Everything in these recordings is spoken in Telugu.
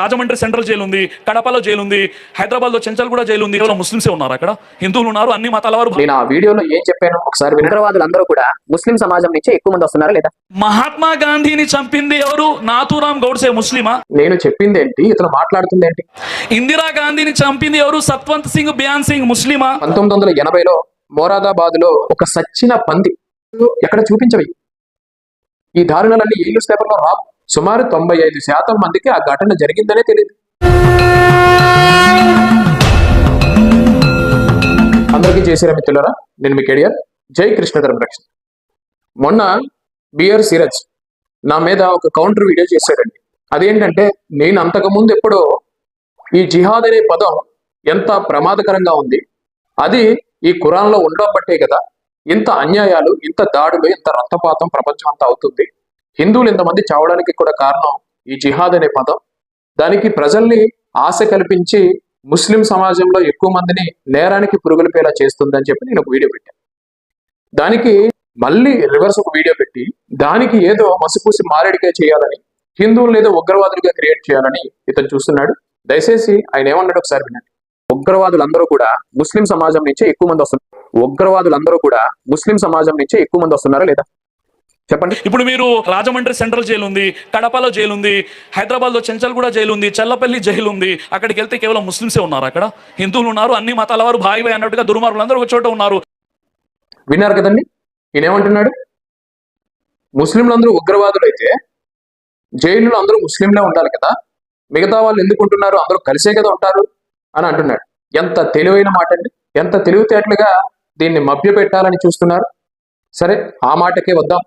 రాజమండ్రి సెంట్రల్ జైలు ఉంది కడపలో జైలు ఉంది హైదరాబాద్లో చెంచల్గూడ జైలు ఉంది. కేవలం ముస్లింసే ఉన్నారు అక్కడ. హిందువులు ఉన్నారు అన్ని మతాల వారు నేను ఆ వీడియోలో ఏం చెప్పాను ఒకసారి. ఉగ్రవాదులందరూ కూడా ముస్లిం సమాజం నుంచి ఎక్కువ మంది వస్తున్నారా లేదా? మహాత్మా గాంధీని చంపింది ఎవరు? నాథూరాం గౌడ్సే ముస్లిమా? నేను చెప్పింది ఏంటి? ఇతను మాట్లాడుతుంది ఏంటి? ఇందిరా గాంధీని చంపింది ఎవరు? సత్వంత్ సింగ్ బియాన్ సింగ్ ముస్లిమా? పంతొమ్మిది వందల ఎనభైలో మోరాదాబాద్లో ఒక సచ్చిన పంది. ఎక్కడ చూపించవి ఈ దారుణాలన్నీ ఏ న్యూస్ పేపర్లో రావు? సుమారు తొంభై ఐదు శాతం మందికి ఆ ఘటన జరిగిందనే తెలియదు. అందరికీ చేసిన మిత్రులరా నేను మీ కెడియర్ జై కృష్ణ ధర్మరక్షణ మొన్న బిఆర్ సిరజ్ నా మీద ఒక కౌంటర్ వీడియో చేశాడండి అదేంటంటే నేను అంతకుముందు ఎప్పుడో ఈ జిహాద్ అనే పదం ఎంత ప్రమాదకరంగా ఉంది. అది ఈ ఖురాన్లో ఉండడం బట్టే కదా ఇంత అన్యాయాలు ఇంత దాడులు ఇంత రక్తపాతం ప్రపంచం అంతా అవుతుంది. హిందువులు ఇంతమంది చావడానికి కూడా కారణం ఈ జిహాద్ అనే పదం. దానికి ప్రజల్ని ఆశ కల్పించి ముస్లిం సమాజంలో ఎక్కువ మందిని నేరానికి పురుగులిపేలా చేస్తుందని చెప్పి నేను ఒక వీడియో పెట్టాను దానికి మళ్ళీ రివర్స్ ఒక వీడియో పెట్టి దానికి ఏదో మసిపూసి మారేడిగా చేయాలని హిందువులను ఏదో ఉగ్రవాదులుగా క్రియేట్ చేయాలని ఇతను చూస్తున్నాడు. దయచేసి ఆయన ఏమన్నాడు ఒకసారి వినండి. ఉగ్రవాదులందరూ కూడా ముస్లిం సమాజం నుంచే ఎక్కువ మంది వస్తున్నారు. ఉగ్రవాదులందరూ కూడా ముస్లిం సమాజం నుంచే ఎక్కువ మంది వస్తున్నారా లేదా? చెప్పండి. ఇప్పుడు మీరు రాజమండ్రి సెంట్రల్ జైలు ఉంది కడపలో జైలు ఉంది హైదరాబాద్లో చెంచల్గూడ జైలు ఉంది చల్లపల్లి జైలు ఉంది. అక్కడికి వెళ్తే కేవలం ముస్లింసే ఉన్నారు అక్కడ. హిందువులు ఉన్నారు అన్ని మతాల వారు భాయి భాయి అన్నట్టుగా దుర్మార్గులందరూ ఒక చోట ఉన్నారు. విన్నారు కదండి? ఈయన ఏమంటున్నాడు ముస్లింలందరూ ఉగ్రవాదులు అయితే జైలులో అందరూ ముస్లింలే ఉండాలి కదా? మిగతా వాళ్ళు ఎందుకు ఉంటున్నారు అందరూ కలిసే కదా ఉంటారు. అని అంటున్నాడు. ఎంత తెలివైన మాట అండి ఎంత తెలివితేటలుగా దీన్ని మభ్యపెట్టాలని చూస్తున్నారు. సరే ఆ మాటకే వద్దాం.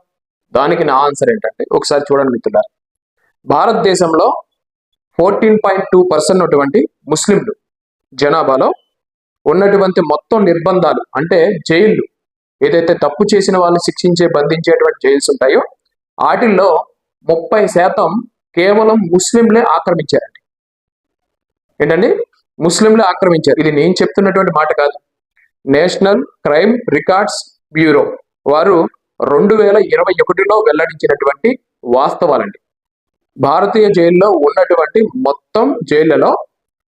దానికి నా ఆన్సర్ ఏంటంటే ఒకసారి చూడండి మిత్రులారు. భారతదేశంలో ఫోర్టీన్ పాయింట్ టూ పర్సెంట్ ఉన్నటువంటి ముస్లింలు జనాభాలో ఉన్నటువంటి మొత్తం నిర్బంధాలు అంటే జైళ్ళు ఏదైతే తప్పు చేసిన వాళ్ళని శిక్షించే బంధించేటువంటి జైల్స్ ఉంటాయో వాటిల్లో ముప్పై శాతం కేవలం ముస్లింలే ఆక్రమించారండి. ఏంటండి? ముస్లింలే ఆక్రమించారు. ఇది నేను చెప్తున్నటువంటి మాట కాదు. నేషనల్ క్రైమ్ రికార్డ్స్ బ్యూరో వారు రెండు వేల ఇరవై ఒకటిలో వెల్లడించినటువంటి వాస్తవాలండి. భారతీయ జైల్లో ఉన్నటువంటి మొత్తం జైళ్ళలో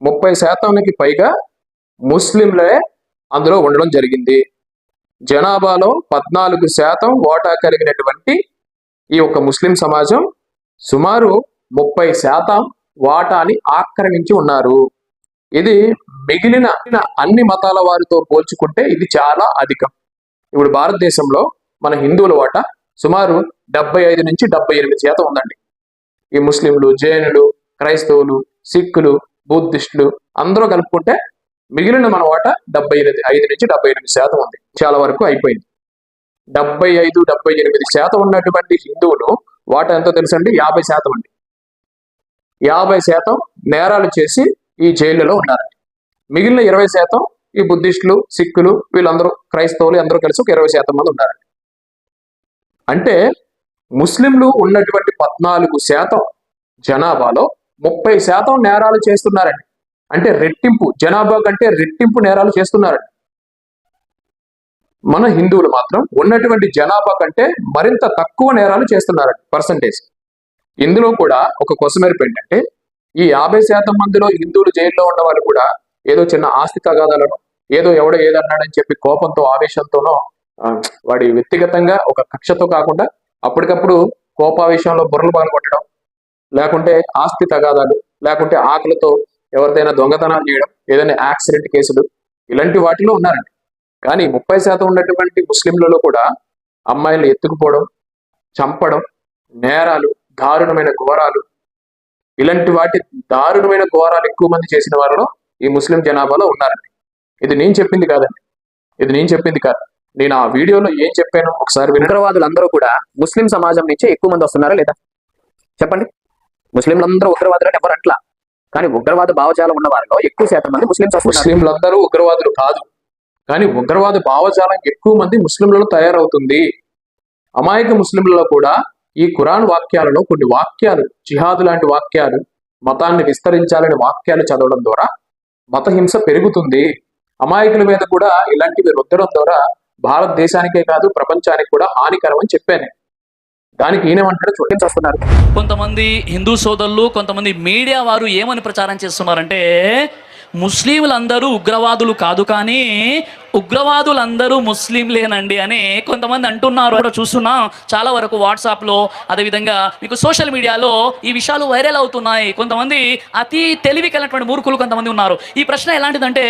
ముప్పై శాతానికి పైగా ముస్లింలే అందులో ఉండడం జరిగింది. జనాభాలో పద్నాలుగు శాతం ఓటా కలిగినటువంటి ఈ యొక్క ముస్లిం సమాజం సుమారు ముప్పై శాతం వాటాని ఆక్రమించి ఉన్నారు. ఇది మిగిలిన అన్ని మతాల వారితో పోల్చుకుంటే ఇది చాలా అధికం. ఇప్పుడు భారతదేశంలో మన హిందువుల వాటా సుమారు డెబ్బై ఐదు నుంచి డెబ్బై ఎనిమిది శాతం ఉందండి. ఈ ముస్లింలు జైనులు క్రైస్తవులు సిక్కులు బుద్ధిస్టులు అందరూ కలుపుకుంటే మిగిలిన మన వాటా డెబ్బై ఎనిమిది ఐదు నుంచి డెబ్బై ఎనిమిది శాతం ఉంది. చాలా వరకు అయిపోయింది. డెబ్బై ఐదు డెబ్బై ఎనిమిది శాతం ఉన్నటువంటి హిందువులు వాట ఎంతో తెలుసండి? యాభై శాతం అండి. యాభై శాతం నేరాలు చేసి ఈ జైళ్ళలో ఉన్నారండి మిగిలిన ఇరవై శాతం ఈ బుద్ధిస్టులు సిక్కులు వీళ్ళందరూ క్రైస్తవులు అందరూ కలిసి ఒక ఇరవై శాతం మంది ఉన్నారండి అంటే ముస్లింలు ఉన్నటువంటి పద్నాలుగు శాతం జనాభాలో ముప్పై శాతం నేరాలు చేస్తున్నారండి. అంటే రెట్టింపు జనాభా కంటే రెట్టింపు నేరాలు చేస్తున్నారండి. మన హిందువులు మాత్రం ఉన్నటువంటి జనాభా కంటే మరింత తక్కువ నేరాలు చేస్తున్నారండి పర్సంటేజ్ ఇందులో కూడా ఒక కొసమెరుపు ఏంటంటే ఈ యాభై శాతం మందిలో హిందువులు జైల్లో ఉన్న వాళ్ళు కూడా ఏదో చిన్న ఆస్తి తగాదాలను ఏదో ఎవడో ఏదన్నాడని చెప్పి కోపంతో ఆవేశంతోనో వాడి వ్యక్తిగతంగా ఒక కక్షతో కాకుండా అప్పటికప్పుడు కోపావేశంలో బుర్రలు పాల్గొట్టడం లేకుంటే ఆస్తి తగాదాలు లేకుంటే ఆకలితో ఎవరిదైనా దొంగతనాలు చేయడం ఏదైనా యాక్సిడెంట్ కేసులు ఇలాంటి వాటిలో ఉన్నారండి. కానీ ముప్పై శాతం ఉన్నటువంటి ముస్లింలలో కూడా అమ్మాయిలు ఎత్తుకుపోవడం చంపడం నేరాలు దారుణమైన ఘోరాలు ఇలాంటి వాటి దారుణమైన ఘోరాలు ఎక్కువ మంది చేసిన వారిలో ఈ ముస్లిం జనాభాలో ఉన్నారండి. ఇది నేను చెప్పింది కాదండి. ఇది నేను చెప్పింది కాదు. నేను ఆ వీడియోలో ఏం చెప్పాను ఒకసారి వినండి. ఉగ్రవాదులందరూ కూడా ముస్లిం సమాజం నుంచే ఎక్కువ మంది వస్తున్నారా లేదా? చెప్పండి. ముస్లింలందరూ ఉగ్రవాదులని ఎవరు అట్లా? కానీ ఉగ్రవాద భావజాలం ఉన్న వారిలో ఎక్కువ శాతం మంది వస్తున్నారు. ముస్లింలందరూ ఉగ్రవాదులు కాదు. కానీ ఉగ్రవాద భావజాలం ఎక్కువ మంది ముస్లింలలో తయారవుతుంది. అమాయక ముస్లింలలో కూడా ఈ ఖురాన్ వాక్యాలలో కొన్ని వాక్యాలు జిహాదు లాంటి వాక్యాలు మతాన్ని విస్తరించాలని వాక్యాలు చదవడం ద్వారా మత హింస పెరుగుతుంది. అమాయకుల మీద కూడా ఇలాంటివి రుద్దడం ద్వారా భారతదేశానికే కాదు ప్రపంచానికి కూడా హానికరం అని చెప్పాను. దానికి ఈయనేమంటాడు చూపించేస్తున్నారు కొంతమంది హిందూ సోదరులు కొంతమంది మీడియా వారు ఏమని ప్రచారం చేస్తున్నారంటే ముస్లింలందరూ ఉగ్రవాదులు కాదు కానీ ఉగ్రవాదులందరూ ముస్లింలేనండి అని కొంతమంది అంటున్నారు. కూడా చూస్తున్నాం చాలా వరకు వాట్సాప్లో అదేవిధంగా మీకు సోషల్ మీడియాలో ఈ విషయాలు వైరల్ అవుతున్నాయి. కొంతమంది అతి తెలివి కలిగినటువంటి మూర్ఖులు కొంతమంది ఉన్నారు. ఈ ప్రశ్న ఎలాంటిదంటే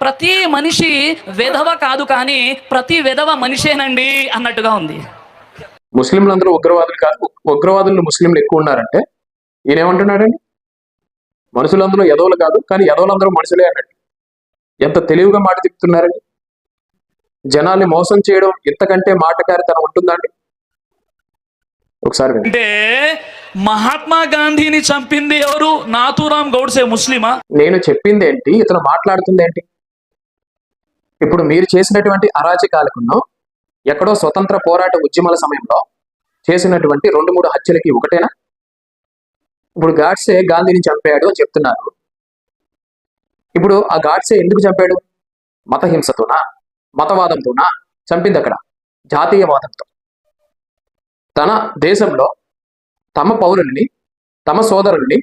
ప్రతి మనిషి వెధవ కాదు కానీ ప్రతి వెధవ మనిషేనండి అన్నట్టుగా ఉంది. ముస్లింలందరూ ఉగ్రవాదులు కాదు ఉగ్రవాదులు ముస్లింలు ఎక్కువ ఉన్నారంటే ఈయనేమంటున్నాడండి? మనుషులందరూ ఎదవలు కాదు కానీ ఎదవలందరూ మనుషులే అన్నట్టు. ఎంత తెలివిగా మాట తిప్పుతున్నారండి జనాల్ని మోసం చేయడం ఇంతకంటే మాటకారితనం ఉంటుందండి ఒకసారి. అంటే మహాత్మా గాంధీని చంపింది ఎవరు? నాథూరామ్ గౌడ్సే ముస్లిమా? నేను చెప్పింది ఏంటి? ఇతను మాట్లాడుతుంది ఏంటి? ఇప్పుడు మీరు చేసినటువంటి అరాచకాలకును ఎక్కడో స్వతంత్ర పోరాట ఉద్యమాల సమయంలో చేసినటువంటి రెండు మూడు హత్యలకి ఒకటేనా? ఇప్పుడు గాడ్సే గాంధీని చంపాడు అని చెప్తున్నారు. ఇప్పుడు ఆ గాడ్సే ఎందుకు చంపాడు? మతహింసతోనా? మతవాదంతోనా? చంపింది అక్కడ జాతీయవాదంతో. తన దేశంలో తమ పౌరుల్ని తమ సోదరుల్ని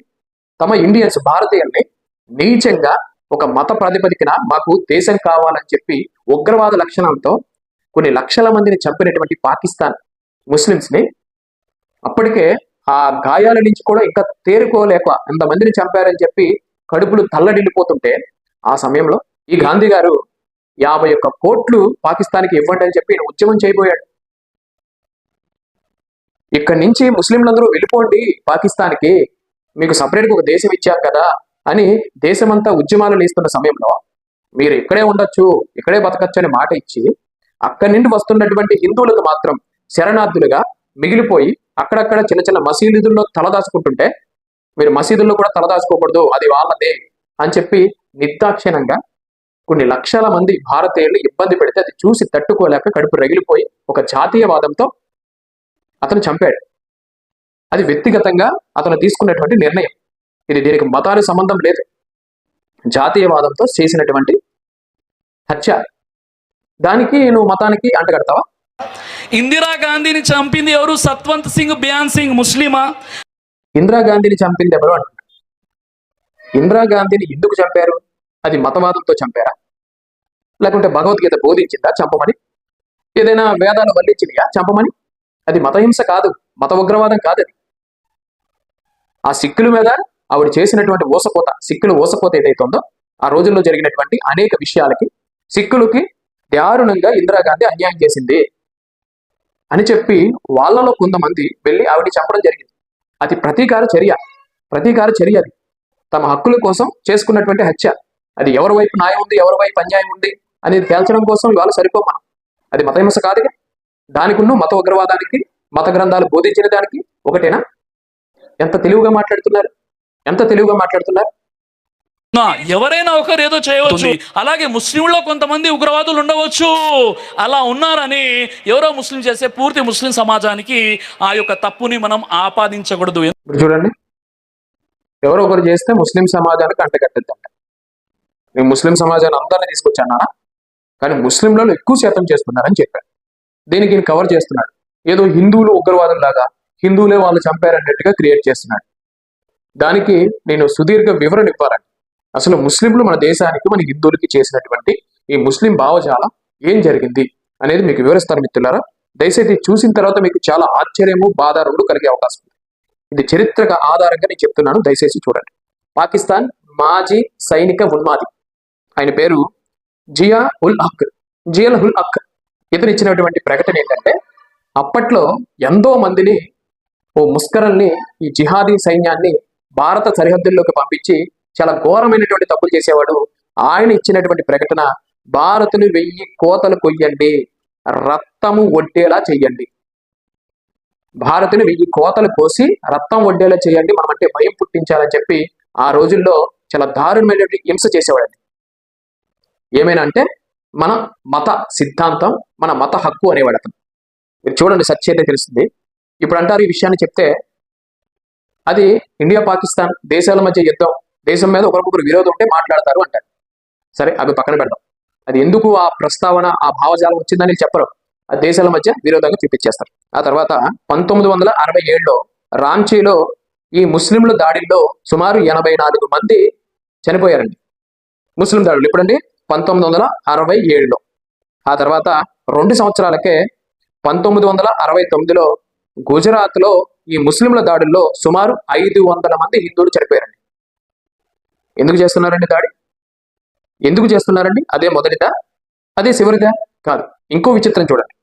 తమ ఇండియన్స్ భారతీయుల్ని నీచంగా ఒక మత ప్రాతిపదికన మాకు దేశం కావాలని చెప్పి ఉగ్రవాద లక్షణాలతో కొన్ని లక్షల మందిని చంపినటువంటి పాకిస్తాన్ ముస్లిమ్స్ని అప్పటికే ఆ గాయాల నుంచి కూడా ఇంకా తేరుకోలేక ఎంతమందిని చంపారని చెప్పి కడుపులు తల్లడిల్లిపోతుంటే ఆ సమయంలో ఈ గాంధీ గారు యాభై ఒక్క కోట్లు పాకిస్తాన్కి ఇవ్వండి అని చెప్పి ఉద్యమం చేయబోయాడు. ఇక్కడి నుంచి ముస్లింలందరూ వెళ్ళిపోండి పాకిస్తాన్కి మీకు సపరేట్గా ఒక దేశం ఇచ్చారు కదా అని దేశమంతా ఉద్యమాలు లేస్తున్న సమయంలో మీరు ఇక్కడే ఉండొచ్చు ఇక్కడే బతకచ్చు అని మాట ఇచ్చి అక్కడి నుండి వస్తున్నటువంటి హిందువులకు మాత్రం శరణార్థులుగా మిగిలిపోయి అక్కడక్కడ చిన్న చిన్న మసీదుల్లో తలదాచుకుంటుంటే మీరు మసీదుల్లో కూడా తలదాచుకోకూడదు అది వాళ్ళదే అని చెప్పి నిర్దాక్షిణంగా కొన్ని లక్షల మంది భారతీయులు ఇబ్బంది పెడితే అది చూసి తట్టుకోలేక కడుపు రగిలిపోయి ఒక జాతీయవాదంతో అతను చంపాడు. అది వ్యక్తిగతంగా అతను తీసుకున్నటువంటి నిర్ణయం. ఇది దీనికి మతానికి సంబంధం లేదు. జాతీయవాదంతో చేసినటువంటి హత్య. దానికి నువ్వు మతానికి అంటగడతావా? ఇందిరా గాంధీని చంపింది ఎవరు? సత్వంత్ సింగ్ బియాన్ సింగ్ ముస్లిమా? ఇందిరాగాంధీని చంపింది ఎవరు అంటున్నారు ఇందిరాగాంధీని ఎందుకు చంపారు? అది మతవాదంతో చంపారా? లేకుంటే భగవద్గీత బోధించిందా? చంపమని? ఏదైనా వేదాలు వల్లించినయా చంపమని? అది మతహింస కాదు మత ఉగ్రవాదం కాదు అది. ఆ సిక్కుల మీద ఆవిడ చేసినటువంటి ఓసపోత సిక్కులు ఓసపోత ఏదైతుందో ఉందో ఆ రోజుల్లో జరిగినటువంటి అనేక విషయాలకి సిక్కులకి దారుణంగా ఇందిరాగాంధీ అన్యాయం చేసింది. అని చెప్పి వాళ్ళలో కొంతమంది వెళ్ళి ఆవిడ చంపడం జరిగింది. అది ప్రతీకార చర్య. ప్రతీకార చర్య అది. తమ హక్కుల కోసం చేసుకున్నటువంటి హత్య. అది ఎవరి వైపు న్యాయం ఉంది ఎవరి వైపు అన్యాయం ఉంది అనేది తేల్చడం కోసం ఇవాళ సరిపో మనం. అది మతహింస కాదుగా. దానికి ఉన్న మత ఉగ్రవాదానికి మత గ్రంథాలు బోధించిన దానికి ఒకటేనా? ఎంత తెలివిగా మాట్లాడుతున్నారు? ఎంత తెలివిగా మాట్లాడుతున్నారు? ఎవరైనా ఒకరు ఏదో చేయవచ్చు. అలాగే ముస్లింలో కొంతమంది ఉగ్రవాదులు ఉండవచ్చు. అలా ఉన్నారని ఎవరో ముస్లిం చేస్తే పూర్తి ముస్లిం సమాజానికి ఆ యొక్క తప్పుని మనం ఆపాదించకూడదు. ఇప్పుడు చూడండి. ఎవరో ఒకరు చేస్తే ముస్లిం సమాజానికి అంటగట్టద్దంట నేను ముస్లిం సమాజాన్ని అందరినీ తీసుకొచ్చానా? కానీ ముస్లింలలో ఎక్కువ శాతం చేస్తున్నారని చెప్పాడు దీనికి ఈయన కవర్ చేస్తున్నాడు? ఏదో హిందువులు ఉగ్రవాదం లాగా హిందువులే వాళ్ళు చంపారన్నట్టుగా క్రియేట్ చేస్తున్నాడు. దానికి నేను సుదీర్ఘ వివరణ ఇవ్వాలండి. అసలు ముస్లింలు మన దేశానికి మన హిందువులకి చేసినటువంటి ఈ ముస్లిం భావజాలం ఏం జరిగింది అనేది మీకు వివరిస్తారు మిత్రులారా. దయచేసి చూసిన తర్వాత మీకు చాలా ఆశ్చర్యము బాధ రెండు కలిగే అవకాశం ఉంది. ఇది చరిత్రక ఆధారంగా నేను చెప్తున్నాను దయచేసి చూడండి. పాకిస్తాన్ మాజీ సైనిక ఉన్మాది. ఆయన పేరు జియా ఉల్ హక్ జియల్ హుల్ హక్. ఇతను ఇచ్చినటువంటి ప్రకటన ఏంటంటే అప్పట్లో ఎంతో మందిని ఓ ముస్కరల్ని ఈ జిహాదీ సైన్యాన్ని భారత సరిహద్దుల్లోకి పంపించి చాలా ఘోరమైనటువంటి తప్పులు చేసేవాడు. ఆయన ఇచ్చినటువంటి ప్రకటన భారతులు వెయ్యి కోతలు కొయ్యండి రక్తము ఒడ్డేలా చెయ్యండి. భారతుని వెయ్యి కోతలు కోసి రక్తం వడ్డేలా చేయండి మనం అంటే భయం పుట్టించాలని చెప్పి ఆ రోజుల్లో చాలా దారుణమైనటువంటి హింస చేసేవాడండి. ఏమైనా అంటే మన మత సిద్ధాంతం మన మత హక్కు అనేవాడు అతను. మీరు చూడండి సత్య అయితే తెలుస్తుంది. ఇప్పుడు అంటారు ఈ విషయాన్ని చెప్తే అది ఇండియా పాకిస్తాన్ దేశాల మధ్య యుద్ధం దేశం మీద ఒకరికొకరు విరోధం ఉంటే మాట్లాడతారు అంటారు. సరే అవి పక్కన పెడదాం. అది ఎందుకు ఆ ప్రస్తావన ఆ భావజాలం వచ్చిందని చెప్పరు. ఆ దేశాల మధ్య విరోధంగా చూపించేస్తారు. ఆ తర్వాత పంతొమ్మిది వందల అరవై ఏడులో రాంచీలో ఈ ముస్లింల దాడిలో సుమారు ఎనభై నాలుగు మంది చనిపోయారండి. ముస్లిం దాడులు ఇప్పుడండి పంతొమ్మిది వందల అరవై ఏడులో. ఆ తర్వాత రెండు సంవత్సరాలకే పంతొమ్మిది వందల అరవై తొమ్మిదిలో గుజరాత్లో ఈ ముస్లింల దాడుల్లో సుమారు ఐదు వందల మంది హిందువులు చనిపోయారండి. ఎందుకు చేస్తున్నారండి దాడి? ఎందుకు చేస్తున్నారండి? అదే మొదటిదా? అదే చివరిదా? కాదు. ఇంకో విచిత్రం చూడండి.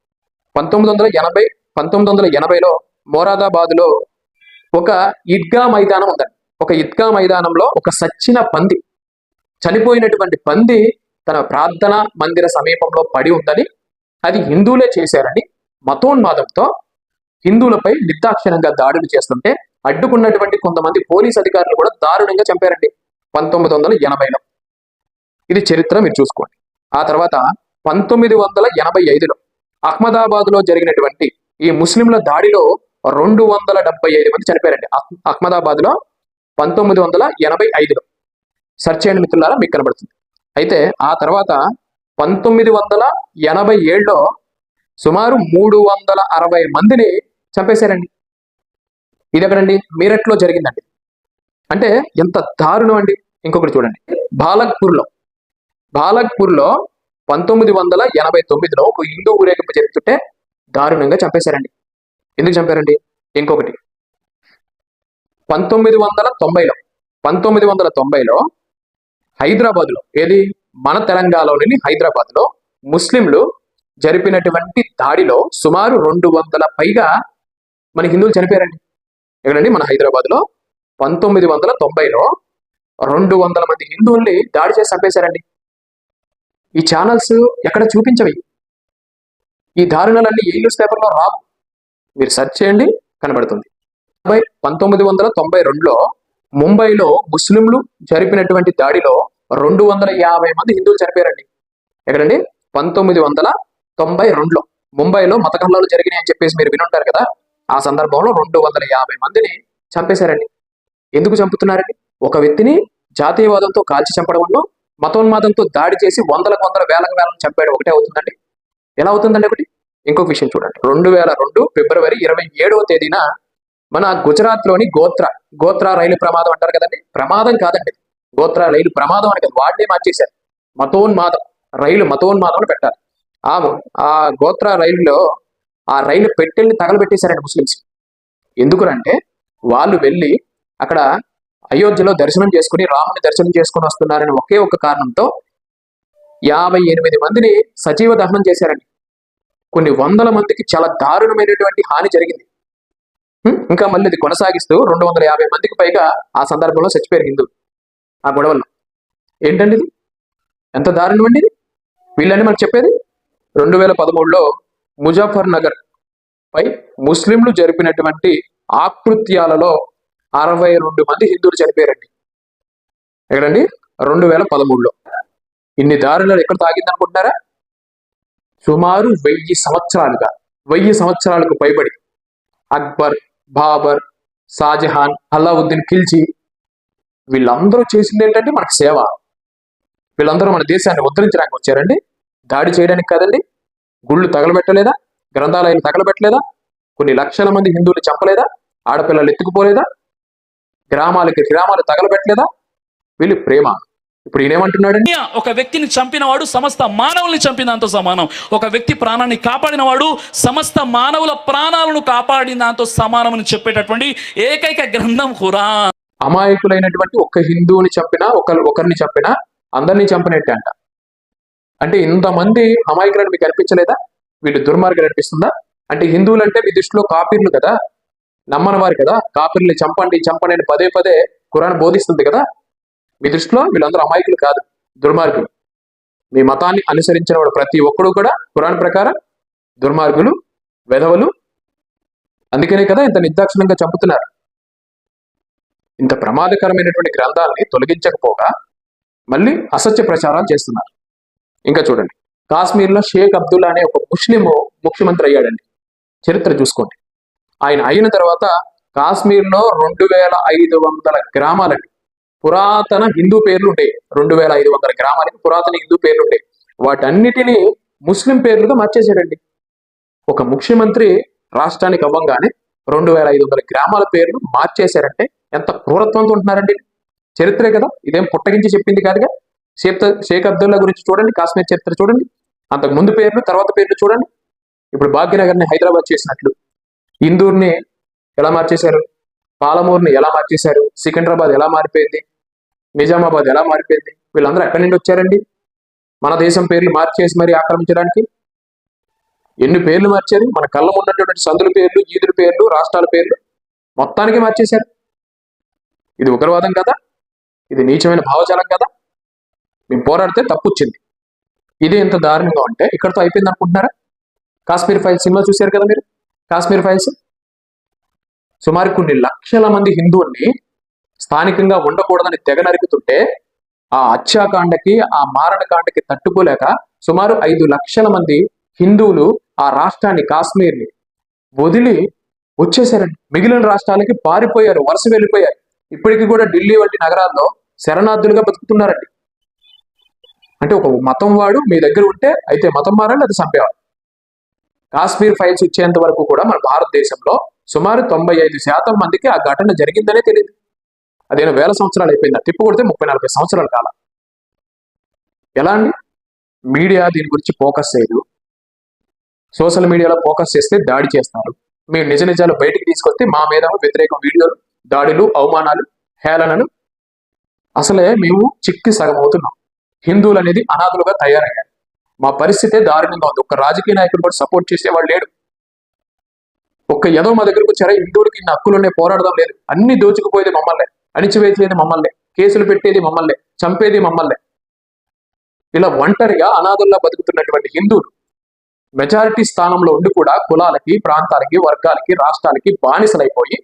పంతొమ్మిది వందల ఎనభై పంతొమ్మిది వందల ఎనభైలో మోరాదాబాద్లో ఒక ఇద్గా మైదానం ఉందండి. ఒక ఇద్గా మైదానంలో ఒక సచ్చిన పంది చనిపోయినటువంటి పంది తన ప్రార్థన మందిర సమీపంలో పడి ఉందని అది హిందువులే చేశారని మతోన్మాదంతో హిందువులపై నిర్దాక్షిణంగా దాడులు చేస్తుంటే అడ్డుకున్నటువంటి కొంతమంది పోలీస్ అధికారులు కూడా దారుణంగా చంపారండి. పంతొమ్మిది వందల ఎనభైలో. ఇది చరిత్ర మీరు చూసుకోండి. ఆ తర్వాత పంతొమ్మిది వందల ఎనభై ఐదులో అహ్మదాబాద్లో జరిగినటువంటి ఈ ముస్లింల దాడిలో రెండు వందల డెబ్బై ఐదు మంది చనిపోయారండి. అహ్మదాబాద్లో పంతొమ్మిది వందల ఎనభై ఐదులో. సెర్చ్ చేయండి మిత్రులారా మీకు కనబడుతుంది. అయితే ఆ తర్వాత పంతొమ్మిది వందల ఎనభై ఏడులో సుమారు మూడు వందల అరవై మందిని చంపేశారండి. ఇది ఎక్కడండి? మీరట్లో జరిగిందండి. అంటే ఎంత దారుణం అండి. ఇంకొకటి చూడండి. బాలక్పూర్లో బాలక్పూర్లో పంతొమ్మిది వందల ఎనభై తొమ్మిదిలో ఒక హిందూ ఊరేగింపు జరుగుతుంటే దారుణంగా చంపేశారండి. ఎందుకు చంపారండి? ఇంకొకటి. పంతొమ్మిది వందల తొంభైలో పంతొమ్మిది వందల తొంభైలో హైదరాబాద్లో ఏది? మన తెలంగాణలోని హైదరాబాద్లో ముస్లింలు జరిపినటువంటి దాడిలో సుమారు రెండు వందల పైగా మన హిందువులు చనిపోయారండి. ఎక్కడండి? మన హైదరాబాద్లో. పంతొమ్మిది వందల తొంభైలో రెండు వందల మంది హిందువుల్ని దాడి చేసి చంపేశారండి. ఈ ఛానల్స్ ఎక్కడ చూపించవి? ఈ దారుణాలన్నీ ఏ న్యూస్ పేపర్లో రావు? మీరు సెర్చ్ చేయండి కనబడుతుంది. తొంభై పంతొమ్మిది వందల తొంభై రెండులో ముంబైలో ముస్లింలు జరిపినటువంటి దాడిలో రెండు వందల యాభై మంది హిందువులు చనిపోయారండి. ఎక్కడండి? పంతొమ్మిది వందల తొంభై రెండులో ముంబైలో మత జరిగినాయి అని చెప్పేసి మీరు వినుంటారు కదా? ఆ సందర్భంలో రెండు వందల యాభై మందిని చంపేశారండి. ఎందుకు చంపుతున్నారండి? ఒక వ్యక్తిని జాతీయవాదంతో కాల్చి చంపడం మతోన్మాదంతో దాడి చేసి వందలకు వందల వేలకు వేలను చంపేయడం ఒకటే అవుతుందండి. ఎలా అవుతుందండి ఒకటి? ఇంకొక విషయం చూడండి. రెండు వేల రెండు ఫిబ్రవరి ఇరవై ఏడవ తేదీన మన గుజరాత్లోని గోత్ర గోత్ర రైలు ప్రమాదం అంటారు కదండి? ప్రమాదం కాదండి. గోత్ర రైలు ప్రమాదం అని కాదు. వాళ్ళే మార్చేశారు. మతోన్మాదం రైలు మతోన్మాదం పెట్టారు ఆ ఆ గోత్ర రైలులో ఆ రైలు పెట్టెల్ని తగలబెట్టేశారండి ముస్లిమ్స్. ఎందుకునంటే వాళ్ళు వెళ్ళి అక్కడ అయోధ్యలో దర్శనం చేసుకుని రాముని దర్శనం చేసుకుని వస్తున్నారని ఒకే ఒక కారణంతో యాభై ఎనిమిది మందిని సజీవ దహనం చేశారండి. కొన్ని వందల మందికి చాలా దారుణమైనటువంటి హాని జరిగింది. ఇంకా మళ్ళీ ఇది కొనసాగిస్తూ రెండు వందల యాభై మందికి పైగా ఆ సందర్భంలో చచ్చిపోయారు హిందూ ఆ గొడవల్లో. ఏంటండి ఇది? ఎంత దారుణం అండి ఇది? వీళ్ళని మనకు చెప్పేది? రెండు వేల పదమూడులో ముజాఫర్ నగర్ పై ముస్లింలు జరిపినటువంటి ఆకృత్యాలలో అరవై రెండు మంది హిందువులు చనిపోయారండి. ఎక్కడండి? రెండు వేల పదమూడులో. ఇన్ని దారులు ఎక్కడ తాగింది అనుకుంటున్నారా సుమారు వెయ్యి సంవత్సరాలుగా వెయ్యి సంవత్సరాలకు పైబడి అక్బర్ బాబర్ షాజహాన్ అల్లావుద్దీన్ ఖిల్జీ వీళ్ళందరూ చేసింది ఏంటంటే మనకు సేవ. వీళ్ళందరూ మన దేశాన్ని ఉద్ధరించడానికి వచ్చారండి. దాడి చేయడానికి కాదండి. గుళ్ళు తగలబెట్టలేదా? గ్రంథాలయాలు తగలబెట్టలేదా? కొన్ని లక్షల మంది హిందువులు చంపలేదా? ఆడపిల్లలు ఎత్తుకుపోలేదా? గ్రామాలకి గ్రామాలు తగలబెట్టలేదా? వీళ్ళు ప్రేమ. ఇప్పుడు ఈయనేమంటున్నాడండి ఒక వ్యక్తిని చంపినవాడు సమస్త మానవుల్ని చంపినంత సమానం. ఒక వ్యక్తి ప్రాణాన్ని కాపాడినవాడు సమస్త మానవుల ప్రాణాలను కాపాడిన దాంతో సమానమని చెప్పేటటువంటి ఏకైక గ్రంథం ఖురాన్. అమాయకులైనటువంటి ఒక్క హిందువుని చంపినా ఒకరు ఒకరిని చంపినా అందరినీ చంపినట్టే అంట. అంటే ఇంతమంది అమాయకులను మీకు అనిపించలేదా? వీళ్ళు దుర్మార్గులు అనిపిస్తుందా? అంటే హిందువులు అంటే మీ దృష్టిలో కాపీర్లు కదా? నమ్మని వారు కదా? కాపీర్లు చంపండి చంపండి అని పదే పదే కురాన్ బోధిస్తుంది కదా? మీ దృష్టిలో వీళ్ళందరూ అమాయకులు కాదు దుర్మార్గులు. మీ మతాన్ని అనుసరించిన వాడు ప్రతి ఒక్కడు కూడా ఖురాన్ ప్రకారం దుర్మార్గులు వెధవలు. అందుకనే కదా ఇంత నిర్దాక్షిణంగా చంపుతున్నారు. ఇంత ప్రమాదకరమైనటువంటి గ్రంథాలని తొలగించకపోగా మళ్ళీ అసత్య ప్రచారాలు చేస్తున్నారు. ఇంకా చూడండి. కాశ్మీర్లో షేక్ అబ్దుల్లా అనే ఒక ముస్లిం ముఖ్యమంత్రి అయ్యాడండి. చరిత్ర చూసుకోండి. ఆయన అయిన తర్వాత కాశ్మీర్లో రెండు వేల ఐదు వందల గ్రామాలండి. పురాతన హిందూ పేర్లు ఉంటాయి రెండు వేల ఐదు వందల గ్రామాలకి పురాతన హిందూ పేర్లు ఉంటాయి వాటన్నిటినీ ముస్లిం పేర్లుగా మార్చేశాడండి. ఒక ముఖ్యమంత్రి రాష్ట్రానికి అవ్వంగానే రెండు వేల ఐదు వందల గ్రామాల పేర్లు మార్చేశారంటే ఎంత క్రూరత్వంతో ఉంటున్నారండి. చరిత్రే కదా ఇదేం పుట్టగించి చెప్పింది కాదుగా. షేక్ షేక్ అబ్దుల్లా గురించి చూడండి కాశ్మీర్ చరిత్ర చూడండి. అంతకు ముందు పేర్లు తర్వాత పేర్లు చూడండి. ఇప్పుడు భాగ్యనగర్ని హైదరాబాద్ చేసినట్లు. ఇందూర్ని ఎలా మార్చేశారు? పాలమూరుని ఎలా మార్చేశారు? సికింద్రాబాద్ ఎలా మారిపోయింది? నిజామాబాద్ ఎలా మారిపోయింది? వీళ్ళందరూ ఎక్కడి నుండి వచ్చారండి? మన దేశం పేర్లు మార్చేసి మరి ఆక్రమించడానికి? ఎన్ని పేర్లు మార్చారు? మన కళ్ళ ఉన్నటువంటి సందుల పేర్లు ఈదుల పేర్లు రాష్ట్రాల పేర్లు మొత్తానికి మార్చేశారు. ఇది ఉగ్రవాదం కదా? ఇది నీచమైన భావజాలం కదా? మేము పోరాడితే తప్పు వచ్చింది ఇది ఎంత దారుణంగా ఉంటే ఇక్కడతో అయిపోయింది అనుకుంటున్నారా? కాశ్మీర్ ఫైల్ సినిమా చూశారు కదా మీరు? కాశ్మీర్ ఫైల్స్? సుమారు కొన్ని లక్షల మంది హిందువుల్ని స్థానికంగా ఉండకూడదని తెగ నరుకుతుంటే ఆ హత్యాకాండకి ఆ మారణకాండకి తట్టుకోలేక సుమారు ఐదు లక్షల మంది హిందువులు ఆ రాష్ట్రాన్ని కాశ్మీర్ని వదిలి వచ్చేసారండి. మిగిలిన రాష్ట్రాలకి పారిపోయారు వరుస వెళ్ళిపోయారు. ఇప్పటికీ కూడా ఢిల్లీ వంటి నగరాల్లో శరణార్థులుగా బతుకుతున్నారండి. అంటే ఒక మతం వాడు మీ దగ్గర ఉంటే అయితే మతం మారాలి అది చంపేవాడు కాశ్మీర్ ఫైల్స్ ఇచ్చేంత వరకు కూడా మన భారతదేశంలో సుమారు తొంభై ఐదు శాతం మందికి ఆ ఘటన జరిగిందనే తెలియదు. అదేనా వేల సంవత్సరాలు అయిపోయిందా? తిప్పు కొడితే ముప్పై నలభై సంవత్సరాల కాలం. ఎలా అండి? మీడియా దీని గురించి ఫోకస్ చేయదు. సోషల్ మీడియాలో ఫోకస్ చేస్తే దాడి చేస్తారు. మీరు నిజ నిజాలు బయటికి తీసుకొస్తే మా మీద వ్యతిరేక వీడియోలు దాడులు అవమానాలు హేళనలు. అసలే మేము చిక్కి సగం అవుతున్నాం. హిందువులు అనేది అనాథులుగా తయారయ్యారు. మా పరిస్థితే దారుణంగా ఉంది. ఒక రాజకీయ నాయకుడు కూడా సపోర్ట్ చేసేవాడు లేడు. ఒక్క ఏదో మా దగ్గరకు వచ్చారా హిందువులకి ఇన్ని హక్కులునే పోరాడదాం లేదు. అన్ని దోచుకుపోయేది మమ్మల్ని. అణిచివేసేది మమ్మల్ని. కేసులు పెట్టేది మమ్మల్ని. చంపేది మమ్మల్ని. ఇలా ఒంటరిగా అనాథుల్లా బతుకుతున్నటువంటి హిందువులు మెజారిటీ స్థానంలో ఉండి కూడా కులాలకి ప్రాంతాలకి వర్గాలకి రాష్ట్రాలకి బానిసలైపోయి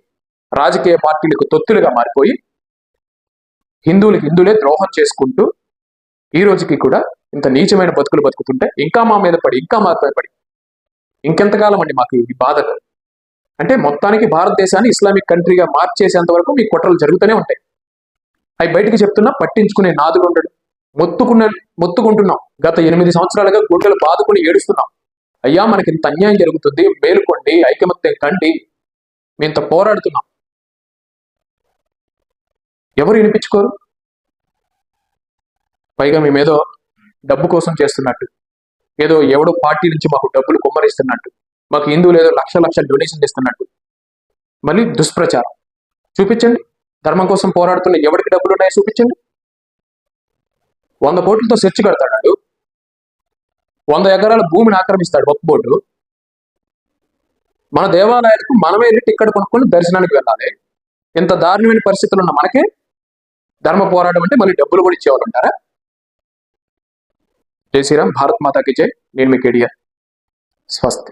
రాజకీయ పార్టీలకు తొత్తులుగా మారిపోయి హిందువులకు హిందువులే ద్రోహం చేసుకుంటూ ఈ రోజుకి కూడా ఇంత నీచమైన బతుకులు బతుకుతుంటే ఇంకా మా మీద పడి ఇంకా మా మీద పడి. ఇంకెంతకాలం అండి మాకు ఈ బాధలు అంటే మొత్తానికి భారతదేశాన్ని ఇస్లామిక్ కంట్రీగా మార్చేసేంత వరకు మీ కుట్రలు జరుగుతూనే ఉంటాయి. అవి బయటికి చెప్తున్నా పట్టించుకునే నాదులు ఉండడు. మొత్తుకున్న మొత్తుకుంటున్నాం. గత ఎనిమిది సంవత్సరాలుగా గుండెలు బాదుకుని ఏడుస్తున్నాం. అయ్యా మనకి ఇంత అన్యాయం జరుగుతుంది. మేలుకోండి ఐకమత్యం కండి. మేము ఇంత పోరాడుతున్నాం. ఎవరు వినిపించుకోరు? పైగా మేమేదో డబ్బు కోసం చేస్తున్నట్టు. ఏదో ఎవడో పార్టీ నుంచి మాకు డబ్బులు కుమ్మరిస్తున్నట్టు. మాకు హిందువులు ఏదో లక్ష లక్షల డొనేషన్ ఇస్తున్నట్టు మళ్ళీ దుష్ప్రచారం. చూపించండి. ధర్మం కోసం పోరాడుతున్న ఎవరికి డబ్బులు ఉన్నాయో చూపించండి. వంద కోట్లతో సెర్చ్ కడతాడు. వంద ఎకరాల భూమిని ఆక్రమిస్తాడు ఒక్క బోర్డు. మన దేవాలయాలకు మనమే టిక్కెట్ కొనుక్కొని దర్శనానికి వెళ్ళాలి. ఇంత దారుణమైన పరిస్థితులు ఉన్న మనకే ధర్మ పోరాటం అంటే మళ్ళీ డబ్బులు కూడా ఇచ్చేవాళ్ళు ఉంటారా? జై శ్రీరామ్ భారత్ మాతాకి జై నేను మీ కేడియర్ స్వస్తి